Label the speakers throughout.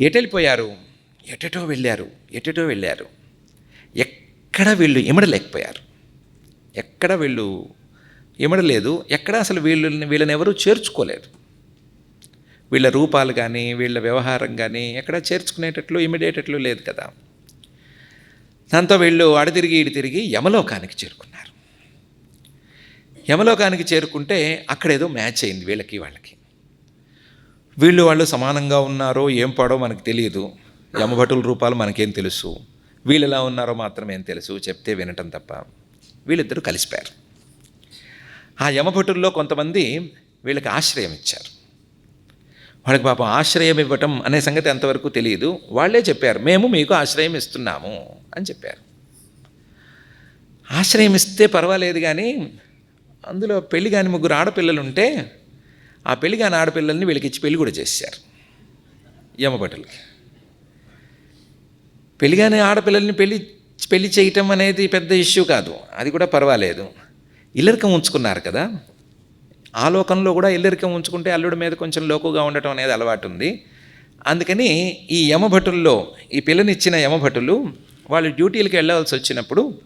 Speaker 1: ఎటెళ్ళిపోయారు? ఎటెటో వెళ్ళారు? ఎటెటో వెళ్ళారు? ఎక్కడ వీళ్ళు ఇమడలేకపోయారు ఎక్కడ వీళ్ళు ఇమడలేదు ఎక్కడ అసలు వీళ్ళని వీళ్ళని ఎవరూ చేర్చుకోలేదు? వీళ్ళ రూపాలు కానీ వీళ్ళ వ్యవహారం కానీ ఎక్కడ చేర్చుకునేటట్లు ఇమిడేటట్లు లేదు కదా? దాంతో వీళ్ళు అడతిరిగి ఇడి తిరిగి యమలోకానికి చేరుకున్నారు. యమలోకానికి చేరుకుంటే అక్కడేదో మ్యాచ్ అయింది వీళ్ళకి వాళ్ళకి. వీళ్ళు వాళ్ళు సమానంగా ఉన్నారో ఏం పాడో మనకు తెలియదు యమభటుల రూపాలు మనకేం తెలుసు? వీళ్ళు ఎలా ఉన్నారో మాత్రమే ఏం తెలుసు? చెప్తే వినటం తప్ప. వీళ్ళిద్దరూ కలిసిపోయారు. ఆ యమభటుల్లో కొంతమంది వీళ్ళకి ఆశ్రయం ఇచ్చారు. వాళ్ళకి పాపం ఆశ్రయం ఇవ్వటం అనే సంగతి ఎంతవరకు తెలియదు వాళ్ళే చెప్పారు మేము మీకు ఆశ్రయం ఇస్తున్నాము అని చెప్పారు. ఆశ్రయం ఇస్తే పర్వాలేదు కానీ అందులో పెళ్ళి కాని ముగ్గురు ఆడపిల్లలు ఉంటే ఆ పెళ్ళికి కాని ఆడపిల్లల్ని వీళ్ళకి ఇచ్చి పెళ్ళి కూడా చేశారు. యమభటులకి పెళ్ళి ఆడపిల్లల్ని పెళ్ళి పెళ్ళి చేయటం అనేది పెద్ద ఇష్యూ కాదు. అది కూడా పర్వాలేదు. ఇల్లరికం ఉంచుకున్నారు కదా. ఆ లోకంలో కూడా ఇల్లరికం ఉంచుకుంటే అల్లుడి మీద కొంచెం లోకుగా ఉండటం అనేది అలవాటు ఉంది. అందుకని ఈ యమభటుల్లో ఈ పిల్లనిచ్చిన యమభటులు వాళ్ళు డ్యూటీలకు వెళ్ళవలసి వచ్చినప్పుడు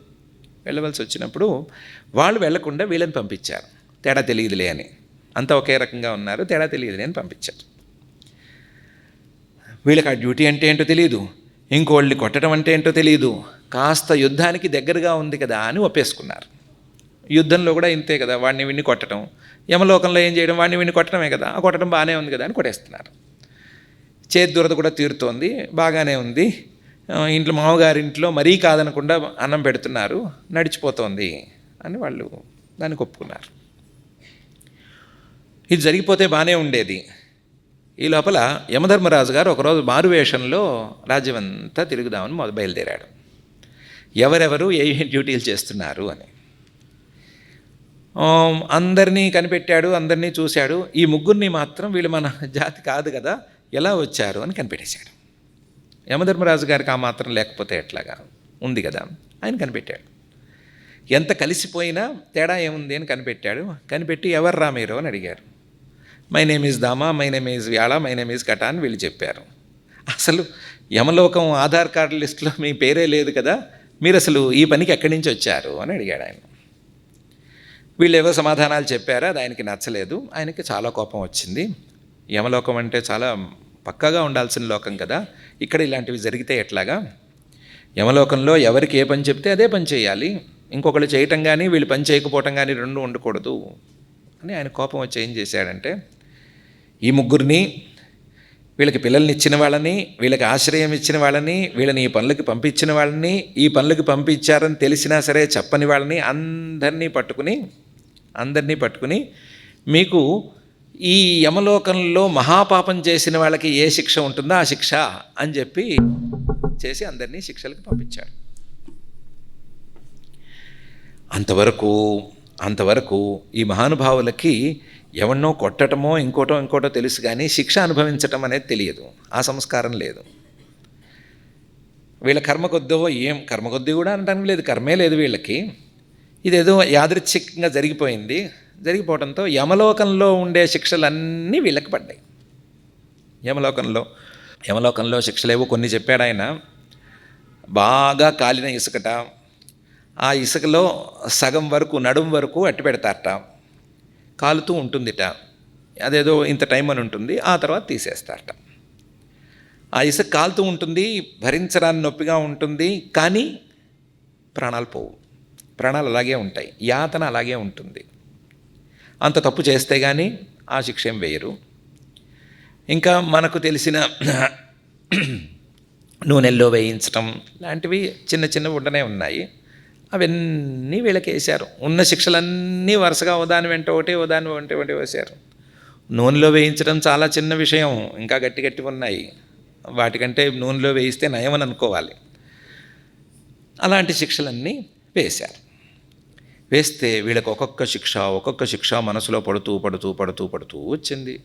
Speaker 1: వెళ్ళవలసి వచ్చినప్పుడు వాళ్ళు వెళ్ళకుండా వీళ్ళని పంపించారు. తేడా తెలియదులే అని. అంతా ఒకే రకంగా ఉన్నారు. తేడా తెలియదు. నేను పంపించారు వీళ్ళకి ఆ డ్యూటీ అంటే ఏంటో తెలియదు ఇంకోళ్ళని కొట్టడం అంటే ఏంటో తెలియదు కాస్త యుద్ధానికి దగ్గరగా ఉంది కదా అని ఒప్పేసుకున్నారు. యుద్ధంలో కూడా ఇంతే కదా. వాడిని విన్ని కొట్టడం యమలోకంలో ఏం చేయడం వాడిని విన్ని కొట్టడమే కదా. ఆ కొట్టడం బాగానే ఉంది కదా అని కొట్టేస్తున్నారు. చేతి దురద కూడా తీరుతోంది. బాగానే ఉంది. ఇంట్లో మామగారింట్లో మరీ కాదనకుండా అన్నం పెడుతున్నారు. నడిచిపోతోంది అని వాళ్ళు దాన్ని ఒప్పుకున్నారు. ఇది జరిగిపోతే బాగానే ఉండేది. ఈ లోపల యమధర్మరాజు గారు ఒకరోజు మారువేషంలో రాజ్యమంతా తిరుగుదామని మొదలు బయలుదేరాడు. ఎవరెవరు ఏ డ్యూటీలు చేస్తున్నారు అని. అందరినీ కనిపెట్టాడు అందరినీ చూశాడు. ఈ ముగ్గురిని మాత్రం వీళ్ళు మన జాతి కాదు కదా ఎలా వచ్చారు అని కనిపెట్టేశాడు. యమధర్మరాజు గారికి ఆ మాత్రం లేకపోతే ఎట్లాగా? ఉంది కదా ఆయన కనిపెట్టాడు. ఎంత కలిసిపోయినా తేడా ఏముంది అని కనిపెట్టాడు. కనిపెట్టి ఎవర్రా మీరు అని అడిగారు. మై నేమ్ ఈజ్ దామా మై నేమ్ ఈజ్ వ్యాళ మై నేమ్ ఈజ్ కటా అని వీళ్ళు చెప్పారు. అసలు యమలోకం ఆధార్ కార్డు లిస్టులో మీ పేరే లేదు కదా? మీరు అసలు ఈ పనికి ఎక్కడి నుంచి వచ్చారు అని అడిగాడు ఆయన. వీళ్ళు ఏవో సమాధానాలు చెప్పారు అది ఆయనకి నచ్చలేదు. ఆయనకి చాలా కోపం వచ్చింది. యమలోకం అంటే చాలా పక్కగా ఉండాల్సిన లోకం కదా? ఇక్కడ ఇలాంటివి జరిగితే ఎట్లాగా? యమలోకంలో ఎవరికి ఏ పని చెప్తే అదే పని చేయాలి. ఇంకొకళ్ళు చేయటం కానీ వీళ్ళు పని చేయకపోవటం కానీ రెండు ఉండకూడదు అని ఆయన కోపం వచ్చి ఏం చేశాడంటే ఈ ముగ్గురిని వీళ్ళకి పిల్లల్ని ఇచ్చిన వాళ్ళని వీళ్ళకి ఆశ్రయం ఇచ్చిన వాళ్ళని వీళ్ళని ఈ పనులకి పంపించిన వాళ్ళని ఈ పనులకి పంపించారని తెలిసినా సరే చెప్పని వాళ్ళని అందరినీ పట్టుకుని అందరినీ పట్టుకుని మీకు ఈ యమలోకంలో మహాపాపం చేసిన వాళ్ళకి ఏ శిక్ష ఉంటుందో ఆ శిక్ష అని చెప్పి చేసి అందరినీ శిక్షలకు పంపించాడు. అంతవరకు అంతవరకు ఈ మహానుభావులకి ఎవరినో కొట్టటమో ఇంకోటో ఇంకోటో తెలుసు కానీ శిక్ష అనుభవించటం అనేది తెలియదు. ఆ సంస్కారం లేదు. వీళ్ళ కర్మ కొద్దో ఏం? కర్మకొద్దీ కూడా అనడానికి లేదు. కర్మే లేదు వీళ్ళకి. ఇదేదో యాదృచ్ఛికంగా జరిగిపోయింది. జరిగిపోవడంతో యమలోకంలో ఉండే శిక్షలన్నీ వీళ్ళకి పడ్డాయి. యమలోకంలో యమలోకంలో శిక్షలేవో కొన్ని చెప్పాడు ఆయన. బాగా కాలిన ఇసుకట. ఆ ఇసుకలో సగం వరకు నడుం వరకు అట్టి పెడతారట కాలుతూ ఉంటుందిట. అదేదో ఇంత టైం అని ఉంటుంది. ఆ తర్వాత తీసేస్తారట. ఆ ఇసుక కాలుతూ ఉంటుంది భరించడానికి నొప్పిగా ఉంటుంది కానీ ప్రాణాలు పోవు. ప్రాణాలు అలాగే ఉంటాయి. యాతన అలాగే ఉంటుంది. అంత తప్పు చేస్తే కానీ ఆ శిక్ష ఏం వేయరు. ఇంకా మనకు తెలిసిన నూనెల్లో వేయించటం లాంటివి చిన్న చిన్న ఉండనే ఉన్నాయి. అవన్నీ వీళ్ళకి వేశారు. ఉన్న శిక్షలన్నీ వరుసగా ఉదాని వెంట ఒకటి ఉదాని వెంట ఒకటి వేశారు. నూనెలో వేయించడం చాలా చిన్న విషయం. ఇంకా గట్టి గట్టి ఉన్నాయి. వాటికంటే నూనెలో వేయిస్తే నయమని అనుకోవాలి. అలాంటి శిక్షలన్నీ వేశారు. వేస్తే వీళ్ళకి ఒక్కొక్క శిక్ష ఒక్కొక్క శిక్ష మనసులో పడుతూ పడుతూ పడుతూ పడుతూ వచ్చింది.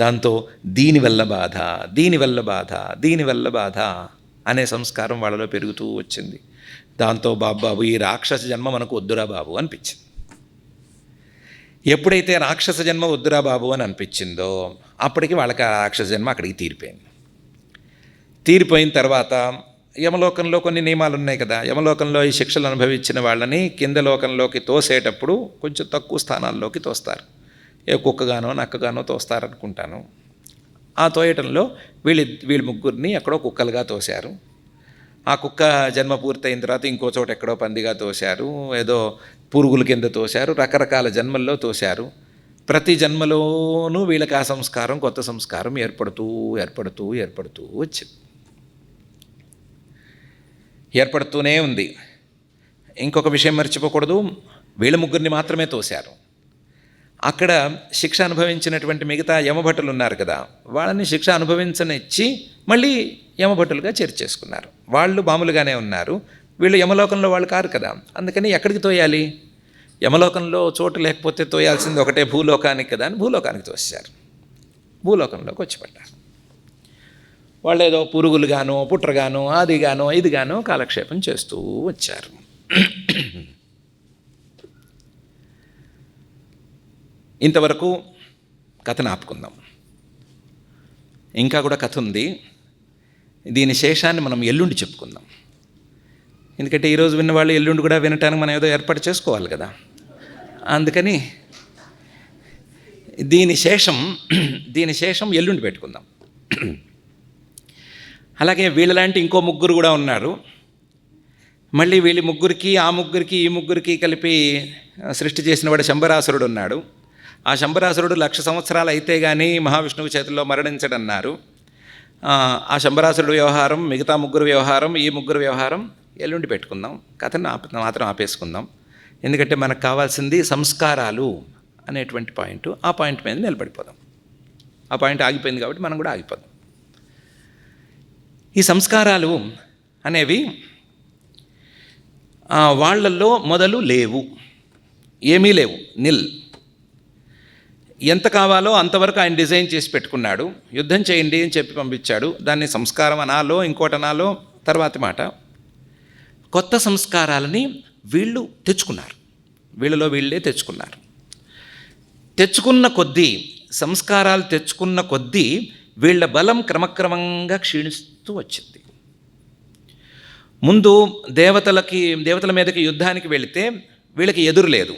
Speaker 1: దాంతో దీనివల్ల బాధ దీనివల్ల బాధ దీనివల్ల బాధ అనే సంస్కారం వాళ్ళలో పెరుగుతూ వచ్చింది. దాంతో బాబు బాబు ఈ రాక్షస జన్మ మనకు వద్దురా బాబు అనిపించింది. ఎప్పుడైతే రాక్షస జన్మ వద్దురా బాబు అని అనిపించిందో అప్పటికి వాళ్ళకి ఆ రాక్షస జన్మ అక్కడికి తీరిపోయింది. తీరిపోయిన తర్వాత యమలోకంలో కొన్ని నియమాలు ఉన్నాయి కదా యమలోకంలో ఈ శిక్షలు అనుభవించిన వాళ్ళని కింద లోకంలోకి తోసేటప్పుడు కొంచెం తక్కువ స్థానాల్లోకి తోస్తారు. ఏ కుక్కగానో నక్కగానో తోస్తారనుకుంటాను. ఆ తోయటంలో వీళ్ళు వీళ్ళ ముగ్గురిని ఎక్కడో కుక్కలుగా తోశారు. ఆ కుక్క జన్మ పూర్తయిన తర్వాత ఇంకో చోట ఎక్కడో పందిగా తోశారు ఏదో పురుగుల కింద తోశారు రకరకాల జన్మల్లో తోశారు. ప్రతి జన్మలోనూ వీళ్ళకి ఆ సంస్కారం కొత్త సంస్కారం ఏర్పడుతూ ఏర్పడుతూ ఏర్పడుతూ వచ్చింది. ఏర్పడుతూనే ఉంది. ఇంకొక విషయం మర్చిపోకూడదు వీళ్ళ ముగ్గురిని మాత్రమే తోశారు. అక్కడ శిక్ష అనుభవించినటువంటి మిగతా యమభటులు ఉన్నారు కదా వాళ్ళని శిక్ష అనుభవించనిచ్చి మళ్ళీ యమభటులుగా చేర్చేసుకున్నారు. వాళ్ళు మామూలుగానే ఉన్నారు. వీళ్ళు యమలోకంలో వాళ్ళు కారు కదా అందుకని ఎక్కడికి తోయాలి? యమలోకంలో చోటు లేకపోతే తోయాల్సింది ఒకటే భూలోకానికి కదా అని భూలోకానికి తోసారు భూలోకంలోకి వచ్చి పడ్డారు వాళ్ళు ఏదో పురుగులుగానో పుట్రగానో అదిగానో ఇదిగానో కాలక్షేపం చేస్తూ వచ్చారు. ఇంతవరకు కథను ఆపుకుందాం. ఇంకా కూడా కథ ఉంది. దీని శేషాన్ని మనం ఎల్లుండి చెప్పుకుందాం. ఎందుకంటే ఈరోజు విన్నవాళ్ళు ఎల్లుండి కూడా వినటానికి మనం ఏదో ఏర్పాటు చేసుకోవాలి కదా. అందుకని దీని శేషం దీని శేషం ఎల్లుండి పెట్టుకుందాం. అలాగే వీళ్ళలాంటి ఇంకో ముగ్గురు కూడా ఉన్నారు. మళ్ళీ వీళ్ళ ముగ్గురికి ఆ ముగ్గురికి ఈ ముగ్గురికి కలిపి సృష్టి చేసిన వాడు శంబరాసురుడు ఉన్నాడు. ఆ శంభరాసురుడు లక్ష సంవత్సరాలు అయితే కానీ మహావిష్ణువు చేతుల్లో మరణించడన్నారు. ఆ, శంభరాసురుడు వ్యవహారం మిగతా ముగ్గురు వ్యవహారం ఈ ముగ్గురు వ్యవహారం ఎల్లుండి పెట్టుకుందాం. కథను ఆప మాత్రం ఆపేసుకుందాం. ఎందుకంటే మనకు కావాల్సింది సంస్కారాలు అనేటువంటి పాయింట్. ఆ పాయింట్ మీద నిలబడిపోదాం. ఆ పాయింట్ ఆగిపోయింది కాబట్టి మనం కూడా ఆగిపోదాం. ఈ సంస్కారాలు అనేవి వాళ్ళల్లో మొదలు లేవు. ఏమీ లేవు. నిల్. ఎంత కావాలో అంతవరకు ఆయన డిజైన్ చేసి పెట్టుకున్నాడు. యుద్ధం చేయండి అని చెప్పి పంపించాడు. దాన్ని సంస్కారం అనాలో ఇంకోటి అనాలో తర్వాతి మాట. కొత్త సంస్కారాలని వీళ్ళు తెచ్చుకున్నారు. వీళ్ళలో వీళ్ళే తెచ్చుకున్నారు. తెచ్చుకున్న కొద్దీ సంస్కారాలు తెచ్చుకున్న కొద్దీ వీళ్ళ బలం క్రమక్రమంగా క్షీణిస్తూ వచ్చింది. ముందు దేవతలకి దేవతల మీదకి యుద్ధానికి వెళితే వీళ్ళకి ఎదురు లేదు.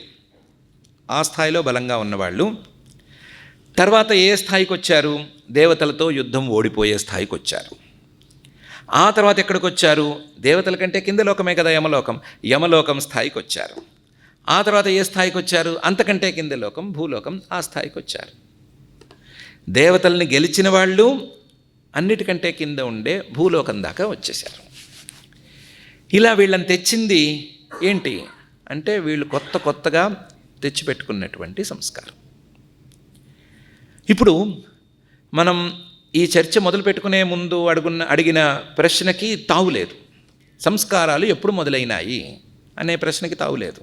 Speaker 1: ఆ స్థాయిలో బలంగా ఉన్నవాళ్ళు తర్వాత ఏ స్థాయికి వచ్చారు? దేవతలతో యుద్ధం ఓడిపోయే స్థాయికి వచ్చారు. ఆ తర్వాత ఎక్కడికి వచ్చారు? దేవతల కంటే కింద లోకమే కదా యమలోకం. యమలోకం స్థాయికి వచ్చారు. ఆ తర్వాత ఏ స్థాయికి వచ్చారు? అంతకంటే కింద లోకం భూలోకం ఆ స్థాయికి వచ్చారు. దేవతల్ని గెలిచిన వాళ్ళు అన్నిటికంటే కింద ఉండే భూలోకం దాకా వచ్చేసారు ఇలా వీళ్ళని తెచ్చింది ఏంటి? అంటే వీళ్ళు కొత్త కొత్తగా తెచ్చిపెట్టుకున్నటువంటి సంస్కారం. ఇప్పుడు మనం ఈ చర్చ మొదలు పెట్టుకునే ముందు అడుగున్న అడిగిన ప్రశ్నకి తావులేదు సంస్కారాలు ఎప్పుడు మొదలైనాయి అనే ప్రశ్నకి తావులేదు